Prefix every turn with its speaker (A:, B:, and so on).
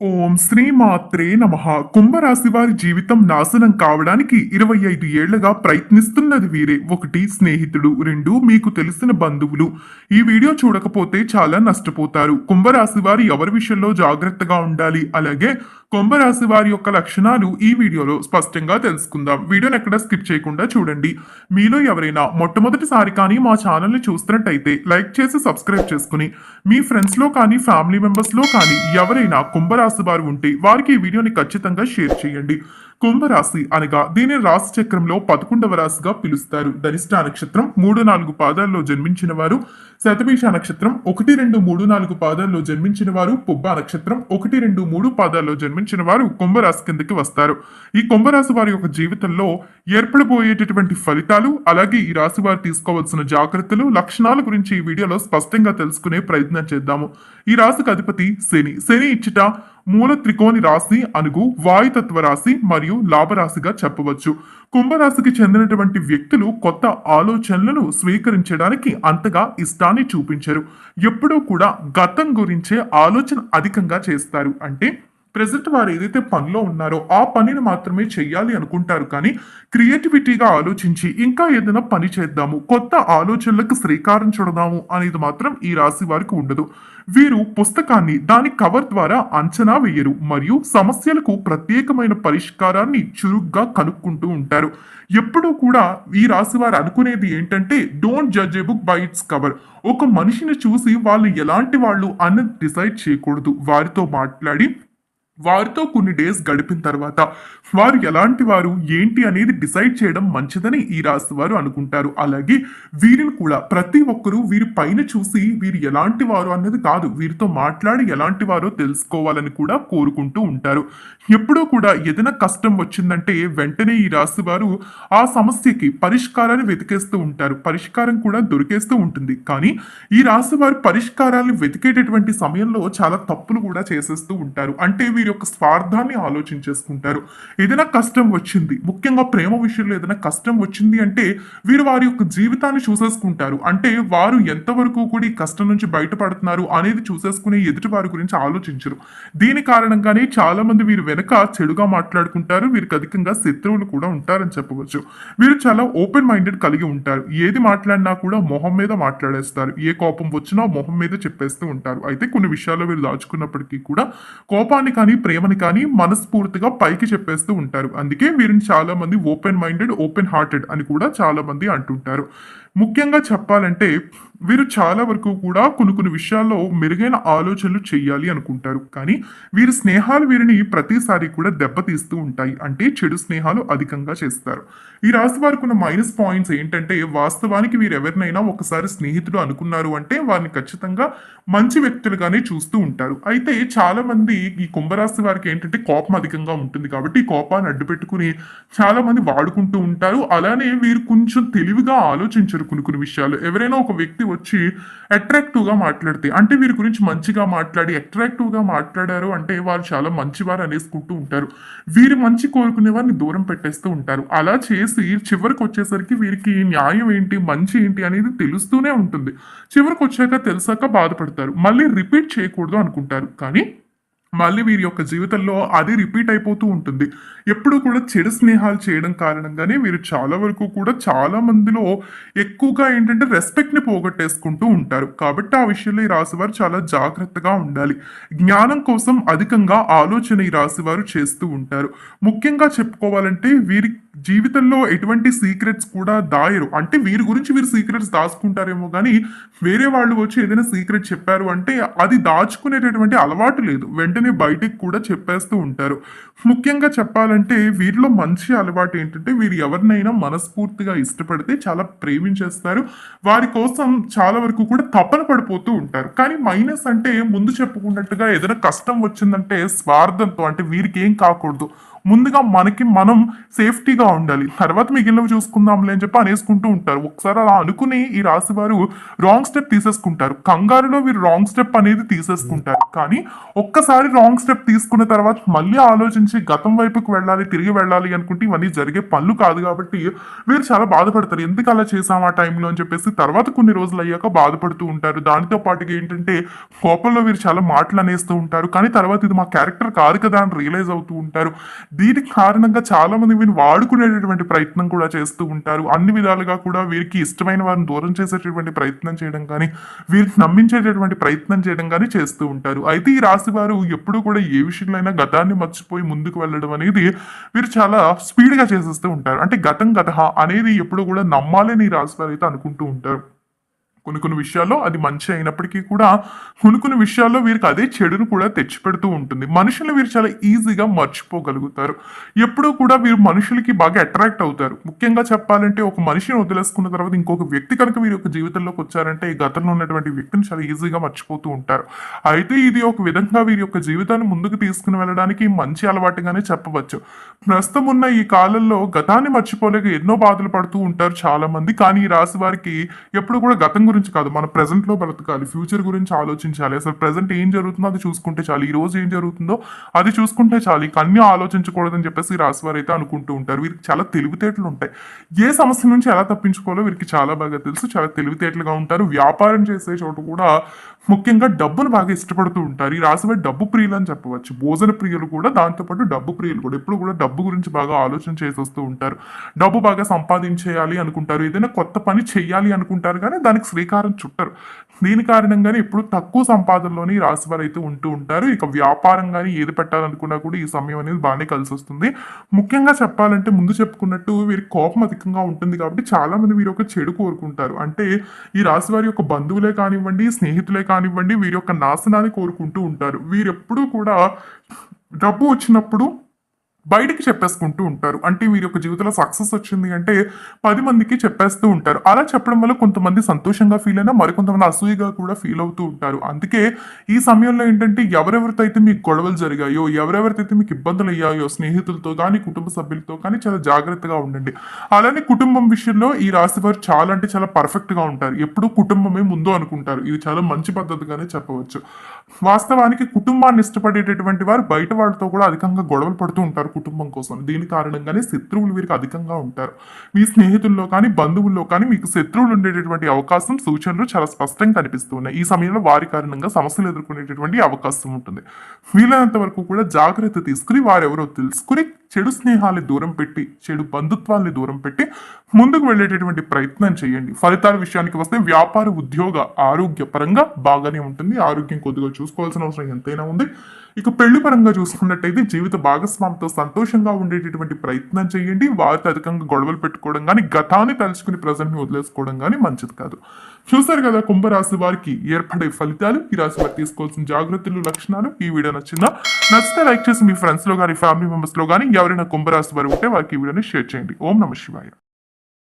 A: ఓం శ్రీ మాత్రే నమ. కుంభరాశి వారి జీవితం నాశనం కావడానికి ఇరవై ఐదు ఏళ్ళగా ప్రయత్నిస్తున్నది వీరే. ఒకటి స్నేహితుడు. రెండు మీకు తెలిసిన బంధువులు. ఈ వీడియో చూడకపోతే చాలా నష్టపోతారు. కుంభరాశి వారి ఎవరి విషయంలో జాగ్రత్తగా ఉండాలి? అలాగే కుంభరాశి వారి యొక్క లక్షణాలు ఈ వీడియోలో స్పష్టంగా తెలుసుకుందాం. వీడియోని ఎక్కడ స్కిప్ చేయకుండా చూడండి. మీలో ఎవరైనా మొట్టమొదటిసారి కానీ మా ఛానల్ని చూస్తున్నట్టయితే లైక్ చేసి సబ్స్క్రైబ్ చేసుకుని మీ ఫ్రెండ్స్లో కానీ ఫ్యామిలీ మెంబర్స్లో కానీ ఎవరైనా కుంభరాశి కుంభరాశి వారు ఉంటే వారికి ఈ వీడియోని ఖచ్చితంగా షేర్ చేయండి. కుంభరాశి అనగా దీని రాశి చక్రంలో పదకొండవ రాశిగా పిలుస్తారు. ధనిష్ట నక్షత్రం మూడు నాలుగు పాదాల్లో జన్మించిన వారు. శతభీష నక్షత్రం ఒకటి రెండు మూడు నాలుగు పాదాల్లో జన్మించిన వారు. పుబ్బ నక్షత్రం ఒకటి రెండు మూడు పాదాల్లో జన్మించిన వారు కుంభరాశి కిందకి వస్తారు. ఈ కుంభరాశి వారి యొక్క జీవితంలో ఏర్పడబోయేటటువంటి ఫలితాలు అలాగే ఈ రాశి వారు తీసుకోవాల్సిన జాగ్రత్తలు లక్షణాల గురించి ఈ వీడియోలో స్పష్టంగా తెలుసుకునే ప్రయత్నం చేద్దాము. ఈ రాశికి అధిపతి శని. శని ఇచ్చిట మూల త్రికోణి రాశి అనుగు వాయుతత్వ రాశి మరియు లాభరాశిగా చెప్పవచ్చు. కుంభరాశికి చెందినటువంటి వ్యక్తులు కొత్త ఆలోచనలను స్వీకరించడానికి అంతగా ఇష్టాన్ని చూపించరు. ఎప్పుడూ కూడా గతం గురించే ఆలోచన అధికంగా చేస్తారు. అంటే ప్రజెంట్ వారు ఏదైతే పనిలో ఉన్నారో ఆ పనిని మాత్రమే చెయ్యాలి అనుకుంటారు. కానీ క్రియేటివిటీగా ఆలోచించి ఇంకా ఏదైనా పని చేద్దాము కొత్త ఆలోచనలకు శ్రీకారం చూడదాము అనేది మాత్రం ఈ రాశి వారికి ఉండదు. వీరు పుస్తకాన్ని దాని కవర్ ద్వారా అంచనా వేయరు మరియు సమస్యలకు ప్రత్యేకమైన పరిష్కారాన్ని చురుగ్గా కనుక్కుంటూ ఉంటారు. ఎప్పుడూ కూడా ఈ రాశి వారు అనుకునేది ఏంటంటే don't judge a book by its cover ఒక మనిషిని చూసి వాళ్ళు ఎలాంటి వాళ్ళు అన్నది డిసైడ్ చేయకూడదు. వారితో మాట్లాడి వారితో కొన్ని డేస్ గడిపిన తర్వాత వారు ఎలాంటి వారు ఏంటి అనేది డిసైడ్ చేయడం మంచిదని ఈ రాశి వారు అనుకుంటారు. అలాగే వీరిని కూడా ప్రతి ఒక్కరూ వీరి పైన చూసి వీరు ఎలాంటి వారు అన్నది కాదు వీరితో మాట్లాడి ఎలాంటి వారో తెలుసుకోవాలని కూడా కోరుకుంటూ ఉంటారు. ఎప్పుడూ కూడా ఏదైనా కష్టం వచ్చిందంటే వెంటనే ఈ రాశి వారు ఆ సమస్యకి పరిష్కారాన్ని వెతికేస్తూ ఉంటారు. పరిష్కారం కూడా దొరికేస్తూ ఉంటుంది. కానీ ఈ రాశి వారు పరిష్కారాన్ని వెతికేటటువంటి సమయంలో చాలా తప్పులు కూడా చేసేస్తూ ఉంటారు. అంటే వీరు వీరి యొక్క స్వార్థాన్ని ఆలోచించేసుకుంటారు. ఏదైనా కష్టం వచ్చింది ముఖ్యంగా ప్రేమ విషయంలో ఏదైనా కష్టం వచ్చింది అంటే వీరు వారి యొక్క జీవితాన్ని చూసేసుకుంటారు. అంటే వారు ఎంతవరకు కూడా ఈ కష్టం నుంచి బయటపడుతున్నారు అనేది చూసేసుకునే ఎదుటి వారి గురించి ఆలోచించరు. దీని కారణంగానే చాలా మంది వీరు వెనక చెడుగా మాట్లాడుకుంటారు వీరికి అధికంగా శత్రువులు కూడా ఉంటారని చెప్పవచ్చు. వీరు చాలా ఓపెన్ మైండెడ్ కలిగి ఉంటారు. ఏది మాట్లాడినా కూడా మొహం మీద మాట్లాడేస్తారు. ఏ కోపం వచ్చినా మొహం మీద చెప్పేస్తూ ఉంటారు. అయితే కొన్ని విషయాల్లో వీరు దాచుకున్నప్పటికీ కూడా కోపాన్ని కానీ ప్రేమని కానీ మనస్ఫూర్తిగా పైకి చెప్పేస్తూ ఉంటారు. అందుకే వీరిని చాలా మంది ఓపెన్ మైండెడ్ ఓపెన్ హార్టెడ్ అని కూడా చాలా మంది అంటుంటారు. ముఖ్యంగా చెప్పాలంటే వీరు చాలా వరకు కూడా కొన్ని కొన్ని విషయాల్లో మెరుగైన ఆలోచనలు చేయాలి అనుకుంటారు. కానీ వీరి స్నేహాలు వీరిని ప్రతిసారి కూడా దెబ్బతీస్తూ ఉంటాయి. అంటే చెడు స్నేహాలు అధికంగా చేస్తారు. ఈ రాశి వారికి ఉన్న మైనస్ పాయింట్స్ ఏంటంటే వాస్తవానికి వీరు ఎవరినైనా ఒకసారి స్నేహితుడు అనుకున్నారు అంటే వారిని ఖచ్చితంగా మంచి వ్యక్తులుగానే చూస్తూ ఉంటారు. అయితే చాలా మంది ఈ కుంభరాశి వారికి ఏంటంటే కోపం అధికంగా ఉంటుంది కాబట్టి ఈ కోపాన్ని అడ్డుపెట్టుకుని చాలా మంది వాడుకుంటూ ఉంటారు. అలానే వీరు కొంచెం తెలివిగా ఆలోచించరు. కొన్ని కొన్ని విషయాలు ఎవరైనా ఒక వ్యక్తి వచ్చి అట్రాక్టివ్గా మాట్లాడితే అంటే వీరి గురించి మంచిగా మాట్లాడి అట్రాక్టివ్గా మాట్లాడారు అంటే వారు చాలా మంచివారు అనేసుకుంటూ ఉంటారు. వీరి మంచి కోరుకునే వారిని దూరం పెట్టేస్తూ ఉంటారు. అలా చేసి చివరికి వచ్చేసరికి వీరికి న్యాయం ఏంటి మంచి ఏంటి అనేది తెలుస్తూనే ఉంటుంది. చివరికి వచ్చాక తెలిసాక బాధపడతారు. మళ్ళీ రిపీట్ చేయకూడదు అనుకుంటారు. కానీ మళ్ళీ వీరి యొక్క జీవితంలో అది రిపీట్ అయిపోతూ ఉంటుంది. ఎప్పుడు కూడా చెడు స్నేహాలు చేయడం కారణంగానే వీరు చాలా వరకు కూడా చాలా మందిలో ఎక్కువగా ఏంటంటే రెస్పెక్ట్ని పోగొట్టేసుకుంటూ ఉంటారు. కాబట్టి ఆ విషయంలో ఈ రాశివారు చాలా జాగ్రత్తగా ఉండాలి. జ్ఞానం కోసం అధికంగా ఆలోచన ఈ రాశివారు చేస్తూ ఉంటారు. ముఖ్యంగా చెప్పుకోవాలంటే వీరి జీవితంలో ఎటువంటి సీక్రెట్స్ కూడా దాయరు. అంటే వీరి గురించి వీరు సీక్రెట్స్ దాచుకుంటారేమో కానీ వేరే వాళ్ళు వచ్చి ఏదైనా సీక్రెట్ చెప్పారు అంటే అది దాచుకునేటటువంటి అలవాటు లేదు. వెంటనే బయటికి కూడా చెప్పేస్తూ ఉంటారు. ముఖ్యంగా చెప్పాలంటే వీరిలో మంచి అలవాటు ఏంటంటే వీరు ఎవరినైనా మనస్ఫూర్తిగా ఇష్టపడితే చాలా ప్రేమించేస్తారు. వారి కోసం చాలా వరకు కూడా తపన పడిపోతూ ఉంటారు. కానీ మైనస్ అంటే ముందు చెప్పుకున్నట్టుగా ఏదైనా కష్టం వచ్చిందంటే స్వార్థంతో అంటే వీరికి ఏం కాకూడదు. ముందుగా మనకి మనం సేఫ్టీగా ఉండాలి. తర్వాత మిగిలినవి చూసుకుందాంలే అని చెప్పి అనేసుకుంటూ ఉంటారు. ఒకసారి అలా అనుకుని ఈ రాశి వారు రాంగ్ స్టెప్ తీసేసుకుంటారు. కంగారులో వీరు రాంగ్ స్టెప్ అనేది తీసేసుకుంటారు. కానీ ఒక్కసారి రాంగ్ స్టెప్ తీసుకున్న తర్వాత మళ్ళీ ఆలోచించి గతం వైపుకు వెళ్ళాలి తిరిగి వెళ్ళాలి అనుకుంటే ఇవన్నీ జరిగే పనులు కాదు కాబట్టి వీరు చాలా బాధపడతారు. ఎందుకు అలా చేసాం ఆ టైంలో అని చెప్పేసి తర్వాత కొన్ని రోజులు అయ్యాక బాధపడుతూ ఉంటారు. దానితో పాటుగా ఏంటంటే కోపంలో వీరు చాలా మాటలు అనేస్తూ ఉంటారు. కానీ తర్వాత ఇది మా క్యారెక్టర్ కాదు కదా అని రియలైజ్ అవుతూ ఉంటారు. దీనికి కారణంగా చాలా మంది వీరిని వాడుకునేటటువంటి ప్రయత్నం కూడా చేస్తూ ఉంటారు. అన్ని విధాలుగా కూడా వీరికి ఇష్టమైన వారిని దూరం చేసేటటువంటి ప్రయత్నం చేయడం కానీ వీరికి నమ్మించేటటువంటి ప్రయత్నం చేయడం కానీ చేస్తూ ఉంటారు. అయితే ఈ రాశి వారు ఎప్పుడు కూడా ఏ విషయంలో అయినా గతాన్ని మర్చిపోయి ముందుకు వెళ్ళడం అనేది వీరు చాలా స్పీడ్గా చేసేస్తూ ఉంటారు. అంటే గతం గత అనేది ఎప్పుడు కూడా నమ్మాలని ఈ రాశి వారు అయితే అనుకుంటూ ఉంటారు. కొన్ని కొన్ని విషయాల్లో అది మంచి అయినప్పటికీ కూడా కొన్ని కొన్ని విషయాల్లో వీరికి అదే చెడును కూడా తెచ్చిపెడుతూ ఉంటుంది. మనుషులు వీరు చాలా ఈజీగా మర్చిపోగలుగుతారు. ఎప్పుడూ కూడా వీరు మనుషులకి బాగా అట్రాక్ట్ అవుతారు. ముఖ్యంగా చెప్పాలంటే ఒక మనిషిని వదిలేసుకున్న తర్వాత ఇంకొక వ్యక్తి కనుక వీరి యొక్క జీవితంలోకి వచ్చారంటే ఈ గతంలో ఉన్నటువంటి వ్యక్తిని చాలా ఈజీగా మర్చిపోతూ ఉంటారు. అయితే ఇది ఒక విధంగా వీరి యొక్క జీవితాన్ని ముందుకు తీసుకుని వెళ్ళడానికి మంచి అలవాటుగానే చెప్పవచ్చు. ప్రస్తుతం ఉన్న ఈ కాలంలో గతాన్ని మర్చిపోలేక ఎన్నో బాధలు పడుతూ ఉంటారు చాలా మంది కానీ ఈ రాశి వారికి ఎప్పుడు కూడా గతం గురించి కాదు మన present లో బ్రతకాలి ఫ్యూచర్ గురించి ఆలోచించాలి. అసలు ప్రజెంట్ ఏం జరుగుతుందో అది చూసుకుంటే చాలు. ఈ రోజు ఏం జరుగుతుందో అది చూసుకుంటే చాలు. ఇక అన్ని ఆలోచించకూడదని చెప్పేసి రాసివారు రాశి అయితే అనుకుంటూ ఉంటారు. వీరికి చాలా తెలివితేటలు ఉంటాయి. ఏ సమస్య నుంచి ఎలా తప్పించుకోవాలో వీరికి చాలా బాగా తెలుసు. చాలా తెలివితేటలుగా ఉంటారు. వ్యాపారం చేసే చోట కూడా ముఖ్యంగా డబ్బును బాగా ఇష్టపడుతూ ఉంటారు. ఈ రాసివారి డబ్బు ప్రియులు అని చెప్పవచ్చు. భోజన ప్రియులు కూడా దాంతోపాటు డబ్బు ప్రియులు కూడా. ఎప్పుడు కూడా డబ్బు గురించి బాగా ఆలోచన చేసి వస్తూ ఉంటారు. డబ్బు బాగా సంపాదించేయాలి అనుకుంటారు. ఏదైనా కొత్త పని చేయాలి అనుకుంటారు కానీ దానికి శ్రీకారం చుట్టరు. దీని కారణంగానే ఇప్పుడు తక్కువ సంపాదనలోనే ఈ రాశి వారు అయితే ఉంటూ ఉంటారు. ఇక వ్యాపారం కానీ ఏది పెట్టాలనుకున్నా కూడా ఈ సమయం అనేది బాగానే కలిసి వస్తుంది ముఖ్యంగా చెప్పాలంటే ముందు చెప్పుకున్నట్టు వీరికి కోపం అధికంగా ఉంటుంది కాబట్టి చాలా మంది వీరి యొక్క చెడు కోరుకుంటారు. అంటే ఈ రాశి వారి యొక్క బంధువులే కానివ్వండి స్నేహితులే కానివ్వండి వీరి యొక్క నాశనాన్ని కోరుకుంటూ ఉంటారు. వీరెప్పుడూ కూడా డబ్బు వచ్చినప్పుడు బయటికి చెప్పేసుకుంటూ ఉంటారు. అంటే వీరి యొక్క జీవితంలో సక్సెస్ వచ్చింది అంటే పది మందికి చెప్పేస్తూ ఉంటారు. అలా చెప్పడం వల్ల కొంతమంది సంతోషంగా ఫీల్ అయినా మరికొంతమంది అసూయగా కూడా ఫీల్ అవుతూ ఉంటారు. అందుకే ఈ సమయంలో ఏంటంటే ఎవరెవరితో అయితే మీకు గొడవలు జరిగాయో ఎవరెవరితో మీకు ఇబ్బందులు అయ్యాయో స్నేహితులతో కానీ కుటుంబ సభ్యులతో కానీ చాలా జాగ్రత్తగా ఉండండి. అలానే కుటుంబం విషయంలో ఈ రాశి వారు చాలా అంటే చాలా పర్ఫెక్ట్గా ఉంటారు. ఎప్పుడు కుటుంబమే ముందు అనుకుంటారు. ఇది చాలా మంచి పద్ధతిగానే చెప్పవచ్చు. వాస్తవానికి కుటుంబాన్ని ఇష్టపడేటటువంటి వారు బయట వాళ్ళతో కూడా అధికంగా గొడవలు పడుతూ ఉంటారు. కుటుంబం కోసం. దీని కారణంగానే శత్రువులు వీరికి అధికంగా ఉంటారు. మీ స్నేహితుల్లో కానీ బంధువుల్లో కానీ మీకు శత్రువులు ఉండేటటువంటి అవకాశం సూచనలు చాలా స్పష్టంగా కనిపిస్తున్నాయి. ఈ సమయంలో వారి కారణంగా సమస్యలు ఎదుర్కొనేటటువంటి అవకాశం ఉంటుంది. వీలైనంత వరకు కూడా జాగ్రత్త తీసుకుని వారెవరో తెలుసుకుని చెడు స్నేహాన్ని దూరం పెట్టి చెడు బంధుత్వాల్ని దూరం పెట్టి ముందుకు వెళ్ళేటటువంటి ప్రయత్నం చేయండి. ఫలితాల విషయానికి వస్తే వ్యాపార ఉద్యోగ ఆరోగ్య పరంగా బాగానే ఉంటుంది. ఆరోగ్యం కొద్దిగా చూసుకోవాల్సిన అవసరం ఎంతైనా ఉంది. ఇక పెళ్ళి పరంగా చూసుకున్నట్టయితే జీవిత భాగస్వామితో సంతోషంగా ఉండేటటువంటి ప్రయత్నం చేయండి. వారితో అధికంగా గొడవలు పెట్టుకోవడం కానీ గతాన్ని తలుచుకుని ప్రజెంట్ని వదిలేసుకోవడం కానీ మంచిది కాదు. చూసారు కదా కుంభరాశి వారికి ఏర్పడే ఫలితాలు ఈ రాశి వారు తీసుకోవాల్సిన జాగ్రత్తలు లక్షణాలు ఈ వీడియో నచ్చిందా? నచ్చితే లైక్ చేసి మీ ఫ్రెండ్స్లో కానీ ఫ్యామిలీ మెంబర్స్లో కానీ ఎవరైనా కుంభరాశి వారు ఉంటే వారికి ఈ వీడియోని షేర్ చేయండి. ఓం నమ శివాయ.